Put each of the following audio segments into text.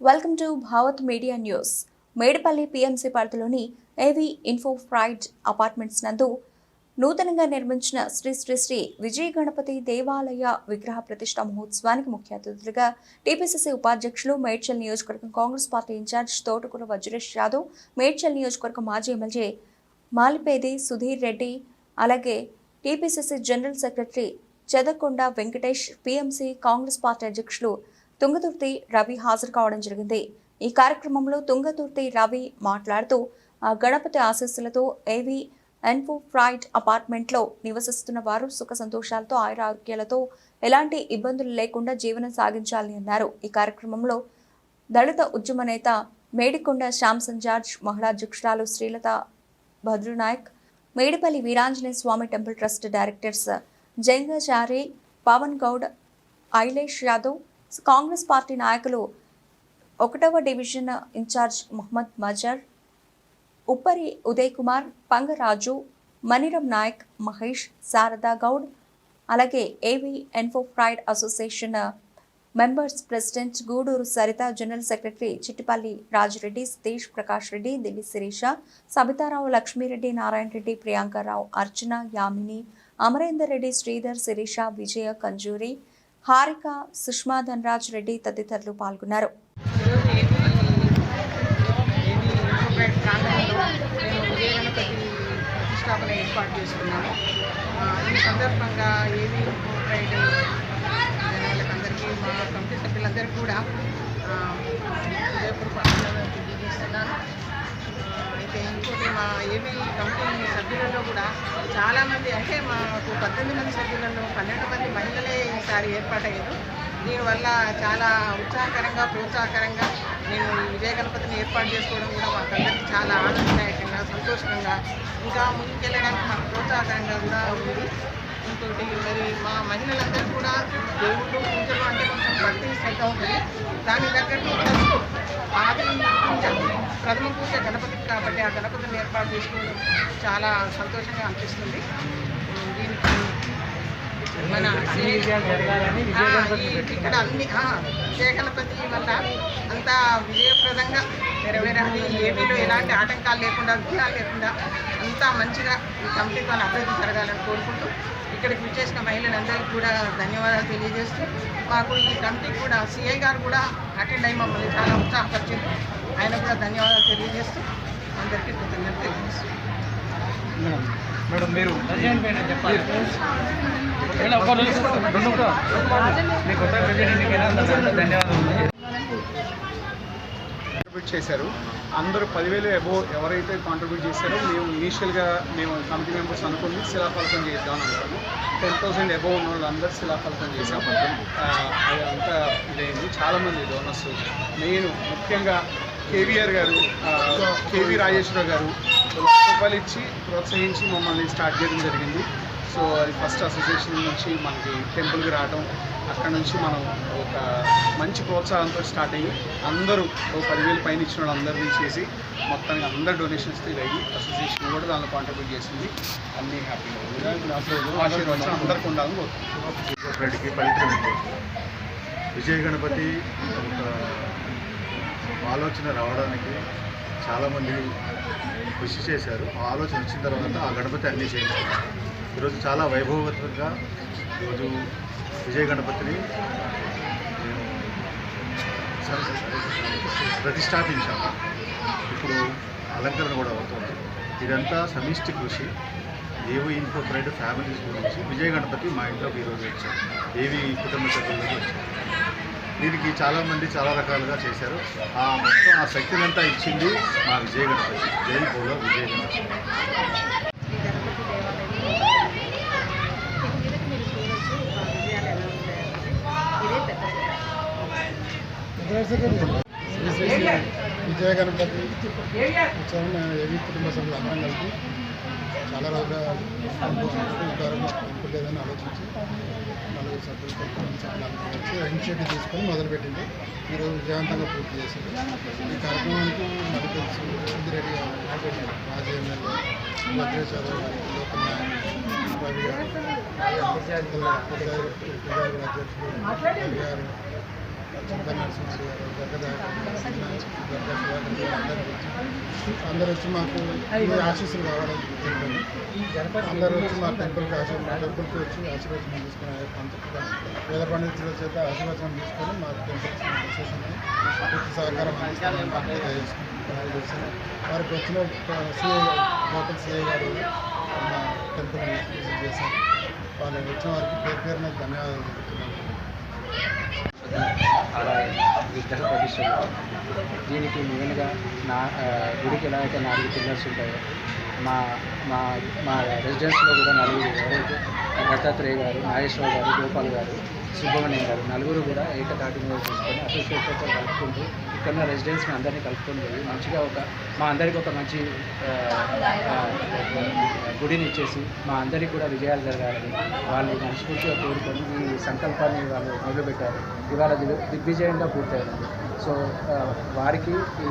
Welcome to Bhavat media news Medapalli PMC పరిధిలోని AV info fried apartments నందు నూతనంగా నిర్మించిన శ్రీ శ్రీ శ్రీ విజయ గణపతి దేవాలయ విగ్రహ ప్రతిష్ట మహోత్సవానికి ముఖ్య అతిథులుగా టీపీసీసీ ఉపాధ్యక్షులు మేడ్చల్ నియోజకవర్గం కాంగ్రెస్ పార్టీ ఇన్ఛార్జ్ తోటకూర వజ్రేష్ యాదవ్ మేడ్చల్ నియోజకవర్గం మాజీ ఎమ్మెల్యే మాలిపేది సుధీర్ రెడ్డి అలాగే TPCC general secretary Chedakonda Venkatesh PMC Congress party అధ్యక్షులు తుంగతుర్తి రవి హాజరు కావడం జరిగింది. ఈ కార్యక్రమంలో తుంగతుర్తి రవి మాట్లాడుతూ ఆ గణపతి ఆశీస్సులతో ఏవి ఎన్ఫో ఫ్రైడ్ అపార్ట్మెంట్లో నివసిస్తున్న వారు సుఖ సంతోషాలతో ఆయుర ఆరోగ్యాలతో ఎలాంటి ఇబ్బందులు లేకుండా జీవనం సాగించాలని అన్నారు. ఈ కార్యక్రమంలో దళిత ఉద్యమ నేత మేడికొండ శ్యామ్ సంజార్జ్ మహిళా అధ్యక్షురాలు Srilatha Bhadrunayak Medipalli Veeranjaneya Swamy temple trust directors Jangachari Pavan Goud Ailesh Yadav Congress party నాయకులు ఒకటవ డివిజన్ ఇన్ఛార్జ్ మొహమ్మద్ మజర్ ఉప్పరి ఉదయ్ కుమార్ పంగరాజు మణిరం నాయక్ మహేష్ శారదా గౌడ్ అలాగే AV info pride association members president Guduru Saritha general secretary Chittipalli Rajireddy Satish Prakash Reddy Dilli Sirisha Sabitha Rao Lakshmi Reddy Narayana Reddy Priyanka Rao Archana Yamini Amarender Reddy Sridhar Sirisha Vijaya Kanjuri Harika Sushma Dhanraj Reddy తదితరులు పాల్గొన్నారు. ప్రతిష్టాపన ఏర్పాటు చేసుకున్నాము ఈ సందర్భంగా AP ఇన్ఫోప్రైడ్ జనాలకందరికీ మా committee సభ్యులందరికీ కూడా హృదయపూర్వక తెలియజేస్తున్నాను. అయితే ఇంకోటి మా ఏపీ కమిటీ సభ్యులలో కూడా చాలామంది అంటే మాకు పద్దెనిమిది మంది సభ్యులలో పన్నెండు మంది మహిళలే ఈసారి ఏర్పాటయ్యారు. దీనివల్ల చాలా ఉత్సాహకరంగా ప్రోత్సాహకరంగా నేను విజయ గణపతిని ఏర్పాటు చేసుకోవడం కూడా మాకందరికీ చాలా ఆనందదాయకంగా సంతోషంగా ఇంకా ముందుకెళ్ళడానికి మాకు ప్రోత్సాహకరంగా కూడా ఉంది. ఇంకోటి మరి మా మహిళలందరూ కూడా దేవుళ్ళు పూజలు భక్తి శ్రద్ధ ఉంటుంది దానికి తగ్గట్టు ఫస్ట్ ఆది పూజ ప్రథమ పూజ గణపతికి కాబట్టి ఆ గణపతిని ఏర్పాటు చేసుకోవడం చాలా సంతోషంగా అనిపిస్తుంది. దీనికి మన ఇక్కడ అన్ని విజయ గణపతి వల్ల అంతా విజయప్రదంగా నెరవేరాలి ఏపీలో ఎలాంటి ఆటంకాలు లేకుండా విఘ్నాలు లేకుండా అంతా మంచిగా ఈ కమిటీతో అభివృద్ధి జరగాలని కోరుకుంటూ ఇక్కడికి విచ్చేసిన మహిళలందరికీ కూడా ధన్యవాదాలు తెలియజేస్తూ మాకు ఈ కమిటీకి కూడా సిఐ గారు కూడా అటెండ్ అయ్యి మమ్మల్ని చాలా ఉత్సాహపరిచింది ఆయన కూడా ధన్యవాదాలు తెలియజేస్తూ అందరికీ మేడం మీరు ఎలా ఉందో ధన్యవాదాలు కాంట్రిబ్యూట్ చేశారు. అందరూ పదివేలు అబో ఎవరైతే కాంట్రిబ్యూట్ చేశారో మేము ఇనీషియల్గా మేము కమిటీ మెంబర్స్ అనుకుని శిలాఫలకం చేద్దాం అనుకున్నాము టెన్ థౌసండ్ అబోవ్ ఉన్న వాళ్ళందరూ శిలాఫలకం చేసాం అది అంతా ఇదైంది. చాలామంది డోనర్స్ నేను ముఖ్యంగా కేవీఆర్ గారు కేవీ రాజేశ్వరరావు గారు లక్ష రూపాయలు ఇచ్చి ప్రోత్సహించి మమ్మల్ని స్టార్ట్ చేయడం జరిగింది. సో అది ఫస్ట్ అసోసియేషన్ నుంచి మనకి టెంపుల్కి రావడం అక్కడ నుంచి మనం ఒక మంచి ప్రోత్సాహంతో స్టార్ట్ అయ్యి అందరూ ఒక పదివేలు పైన ఇచ్చిన వాళ్ళు అందరినీ చేసి మొత్తానికి అందరు డొనేషన్స్ అయ్యి అసోసియేషన్ కూడా దానిలో కాంట్రిబ్యూట్ చేసింది. అన్నీ హ్యాపీగా ఆశీర్వచనం అందరికీ ఉండాలని కోరుకుంటున్నాం. రెడ్డికి పవిత్రం విజయ గణపతి ఒక ఆలోచన రావడానికి చాలామంది కృషి చేశారు. ఆలోచన వచ్చిన తర్వాత ఆ గణపతి అన్నీ చేయించారు ఈరోజు చాలా వైభవవంతంగా ఈరోజు విజయ గణపతిని ప్రతిష్టాపించాము ఇప్పుడు అలంకరణ కూడా అవుతుంది. ఇదంతా సమిష్టి కృషి. ఏవి ఇన్కోపరేటివ్ ఫ్యామిలీస్ గురించి విజయ గణపతి మా ఇంట్లోకి ఈరోజు వచ్చారు. ఏవి కుటుంబ సభ్యులకి వచ్చారు. దీనికి చాలామంది చాలా రకాలుగా చేశారు. ఆ మొత్తం ఆ శక్తినంతా ఇచ్చింది మా విజయ గణపతి జై బోలో విజయ గణపతి ఆ విజయ గణపతి ఉత్సవం ఏవి కుటుంబ సభ్యులు అందరం కలిపి చాలా రోజులుగా ఇంపుల్ లేదని ఆలోచించి సభ్యులు కుటుంబ ఇనిషియేటివ్ తీసుకొని మొదలుపెట్టింది ఈరోజు విజయవంతంగా పూర్తి చేసింది ఈ కార్యక్రమానికి మనకు తెలుసు సుందిరెడ్డి గారు మాజీ ఎమ్మెల్యే భద్రేశ్వర లోకల్ రవి గారు అధ్యక్షులు రవి గారు చింతా నరసింహ గారు జగదాయ అందరూ వచ్చి మాకు ఆశీస్సులు కావాలని అందరూ వచ్చి మా టెంపుల్కి ఆశీర్ మా టెంపుల్కి వచ్చి ఆశీర్వచనం తీసుకుని ఆ యొక్క అంతటా వేద పండితుల చేత ఆశీర్వచనం తీసుకొని మా టెంపుల్ విశేషంగా సహకారం అందిస్తామని వారికి వచ్చిన సిఐ లోకల్ సిఐ గారు మా టెంపుల్ విజిట్ చేశారు. వాళ్ళు వచ్చిన వారికి పేరు పేరున ధన్యవాదాలు తెలుపుతున్నాను అలా విగ్రహ ప్రతిష్ట దీనికి మెయిన్గా నా గుడికి ఎలా అయితే నాలుగు పిల్లర్స్ ఉంటాయో మా మా మా రెసిడెన్స్లో కూడా నలుగురు ఎవరైతే దత్తాత్రేయ గారు నాగేశ్వర గారు గోపాల్ గారు సుబ్రహ్మణ్యం గారు. నలుగురు కూడా ఏకతాటి మీద చూసుకొని అసోసియేషన్తో కలుపుకుంటూ ఇక్కడ రెసిడెన్స్ని అందరినీ కలుపుకొని పోయి మంచిగా ఒక మా అందరికి ఒక మంచి గుడిని ఇచ్చేసి మా అందరికి కూడా విజయాలు జరగాలని వాళ్ళు మనస్ఫూర్తిగా కోరుకొని ఈ సంకల్పాన్ని వాళ్ళు మొదలుపెట్టారు. ఇవాళ దిగ్- దిగ్విజయంగా పూర్తయింది. సో వారికి ఈ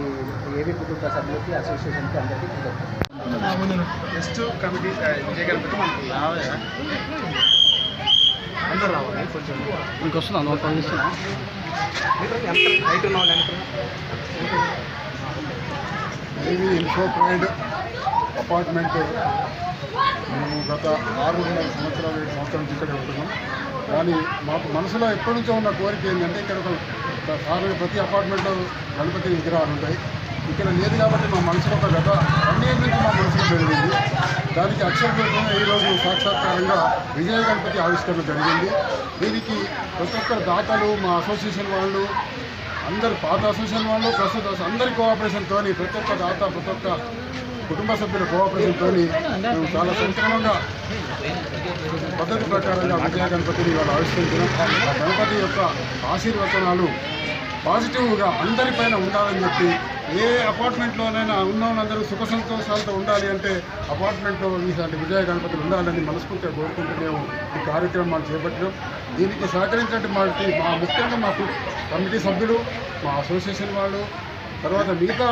ఏవి కుటుంబ సభ్యులకి అసోసియేషన్కి అందరికీ కృతజ్ఞతలు. నెక్స్ట్ కమిటీ ఆ, విజయ గణపతి మనకి అందరూ రావాలి కొంచెం మీకు వస్తున్నా నోట్ పంపిస్తున్నా హైట్ ఎంత ఇన్ఫో అపార్ట్మెంట్ మేము గత ఆరున్నర సంవత్సరాలు ఏడు సంవత్సరాల నుంచి ఇక్కడే ఉంటున్నాం. కానీ మాకు మనసులో ఎప్పటి నుంచో ఉన్న కోరిక ఏంటంటే ఇక్కడ ఒక సాధారణ ప్రతి అపార్ట్మెంట్లో గణపతి విగ్రహాలు ఉంటాయి. ఇక్కడ లేదు కాబట్టి మా మనసులో ఒక గత రెండేళ్ళ నుంచి మా మనసులో పెరిగింది. దానికి అక్షరపూర్వకంగా ఈరోజు సాక్షాత్కారంగా విజయ గణపతి ఆవిష్కరణ జరిగింది. దీనికి ప్రతి ఒక్కరు దాతలు మా అసోసియేషన్ వాళ్ళు అందరు పాత అసోసియేషన్ వాళ్ళు ప్రస్తుత అందరి కోఆపరేషన్తో ప్రతి ఒక్క దాత ప్రతి ఒక్క కుటుంబ సభ్యుల కోఆపరేషన్తో మేము చాలా సంక్రమంగా పద్ధతి ప్రకారంగా విజయ గణపతిని ఇవాళ ఆవిష్కరించడం ఆ గణపతి యొక్క ఆశీర్వచనాలు పాజిటివ్గా అందరిపైన ఉండాలని చెప్పి ఏ అపార్ట్మెంట్లోనైనా ఉన్న వాళ్ళందరూ సుఖ సంతోషాలతో ఉండాలి అంటే అపార్ట్మెంట్లో ఇలాంటి విజయ గణపతులు ఉండాలని మనస్ఫూర్తిగా కోరుకుంటూ మేము ఈ కార్యక్రమాలు చేపట్టినాం దీనికి సహకరించినట్టు మా మా ముఖ్యంగా మాకు కమిటీ సభ్యులు మా అసోసియేషన్ వాళ్ళు తర్వాత మిగతా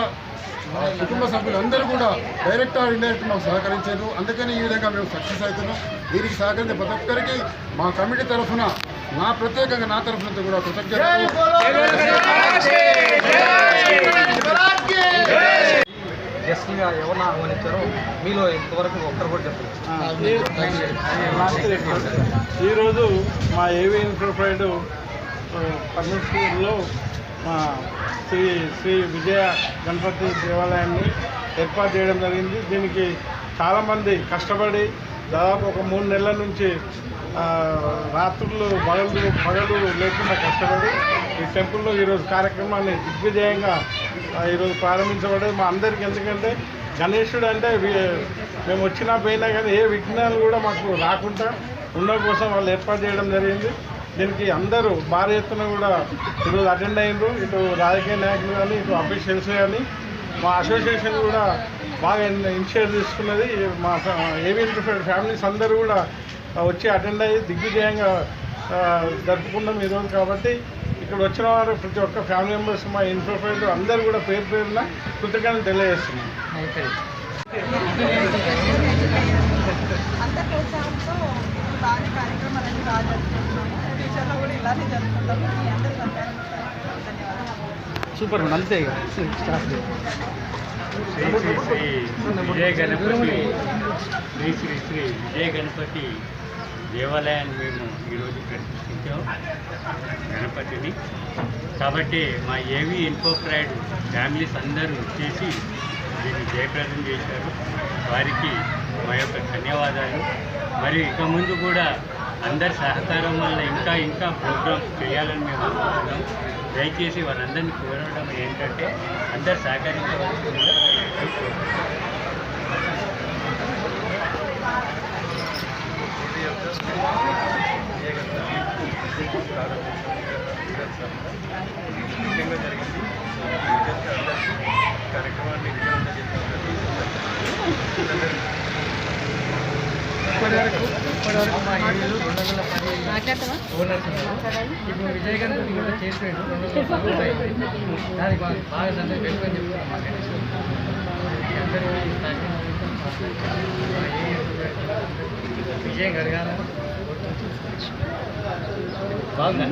కుటుంబ సభ్యులందరూ కూడా డైరెక్ట్ ఆర్ ఇండైరెక్ట్ మాకు సహకరించారు. అందుకని ఈ విధంగా మేము సక్సెస్ అవుతున్నాం. దీనికి సహకరించే ప్రతి ఒక్కరికి మా కమిటీ తరఫున నా ప్రత్యేకంగా నా తరఫున కూడా కృతజ్ఞతలు. గెస్ట్గా ఎవరిని ఆహ్వానించారో మీలో ఇంతవరకు ఒక్కరు కూడా చెప్పలేదు. ఈరోజు మా ఏవి ఇన్ఫ్రాప్రైడ్ పర్మిషన్లో మా శ్రీ శ్రీ విజయ గణపతి దేవాలయాన్ని ఏర్పాటు చేయడం జరిగింది. దీనికి చాలామంది కష్టపడి దాదాపు ఒక మూడు నెలల నుంచి రాత్రులు పగలు పగలు లేకుండా కష్టపడి ఈ టెంపుల్లో ఈరోజు కార్యక్రమాన్ని దిగ్విజయంగా ఈరోజు ప్రారంభించబడేది మా అందరికీ ఎందుకంటే గణేశుడు అంటే మేము వచ్చినా పోయినా కానీ ఏ విఘ్నాలు కూడా మాకు రాకుండా ఉండడం కోసం వాళ్ళు ఏర్పాటు చేయడం జరిగింది. దీనికి అందరూ భారీ ఎత్తున కూడా ఈరోజు అటెండ్ అయ్యారు ఇటు రాజకీయ నాయకులు కానీ ఇటు అఫీషియల్స్ కానీ మా అసోసియేషన్ కూడా బాగా ఇనిషియేట్ తీసుకున్నది. మా ఏవి ఫ్యామిలీస్ అందరూ కూడా వచ్చి అటెండ్ అయ్యి దిగ్విజయంగా జరుపుకున్నాం ఈరోజు కాబట్టి ఇక్కడ వచ్చిన వారు ప్రతి ఒక్క ఫ్యామిలీ మెంబర్స్ మా ఇన్ఫర్ఫైడ్ అందరూ కూడా పేరు పేరున కృతజ్ఞతలు తెలియజేస్తున్నాం. అందరి ప్రోత్సాహంతో బాగా కార్యక్రమాలన్నీ బాగా జరుపుకుంటున్నాము. ఫ్యూచర్లో కూడా ఇలానే జరుపుకుంటాము మీ అందరి ధన్యవాదాలు సూపర్ మేడం అంతే ఇక. స్టార్ట్ శ్రీ శ్రీ శ్రీ విజయ గణపతి శ్రీ శ్రీ శ్రీ విజయ గణపతి దేవాలయాన్ని మేము ఈరోజు ప్రతిష్ఠించాం గణపతిని. కాబట్టి మా ఏవి ఇన్ఫోప్రైడ్ ఫ్యామిలీస్ అందరూ చేసి దీన్ని జయప్రదం చేశారు. వారికి మా యొక్క ధన్యవాదాలు. మరియు ఇక ముందు కూడా అందరి సహకారం వల్ల ఇంకా ఇంకా ప్రోగ్రామ్స్ చేయాలని మేము అనుకుంటున్నాం. దయచేసి వాళ్ళందరినీ కోరడం ఏంటంటే అందరు సహకరించవలసిందిగా కోరుతున్నాం. ముఖ్యంగా జరిగింది కార్యక్రమాన్ని విజయవంతం చేసినందుకు ఇప్పటివరకు ఏరియాలో రెండు వందల పది ఓనర్స్ ఉన్నారు ఇప్పుడు విజయ్ గణపతి కూడా చేసిపోయాడు రెండు వందల పది దానికి బాగా బాగా సందర్భం వెళ్ళిపోయి చెప్తున్నాం మా గణేష్ విజయం కలగాలని. బాగుందా